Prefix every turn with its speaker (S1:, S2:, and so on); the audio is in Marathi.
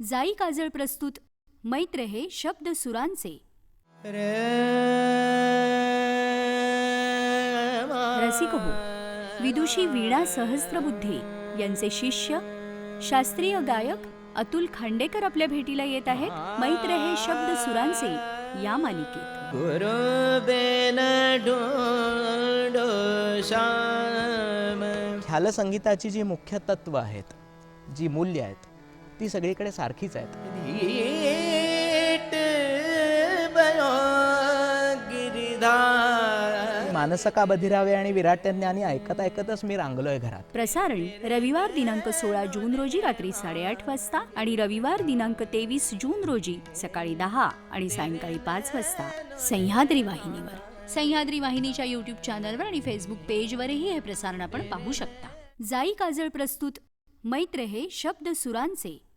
S1: जाई काजळ प्रस्तुत मैत्र हे शब्द सुरांचे. रसिक हो विदुषी वीणा सहस्त्रबुद्धे यांचे शिष्य शास्त्रीय गायक अतुल खांडेकर आपल्या भेटीला येत आहेत. मैत्र हे शब्द सुरांचे या मालिकेत.
S2: ख्याल संगीताची जी मुख्य तत्व आहेत जी मूल्य आहेत ती सगळीकडे सारखीच आहेत.
S3: धीट बयो गिरिधार.
S2: मानसका बधिरावे आणि विराट ज्ञानी ऐकत ऐकतच मी रांगलोय घरात.
S1: प्रसारण रविवार दिनांक सोळा जून रोजी रात्री साडेआठ वाजता आणि रविवार दिनांक तेवीस जून रोजी सकाळी दहा आणि सायंकाळी पाच वाजता सह्याद्री वाहिनीवर. सह्याद्री वाहिनीच्या युट्यूब चॅनलवर आणि फेसबुक पेजवरही हे प्रसारण आपण पाहू शकता. जाई काजळ प्रस्तुत मैत्र हे शब्द सुरांचे.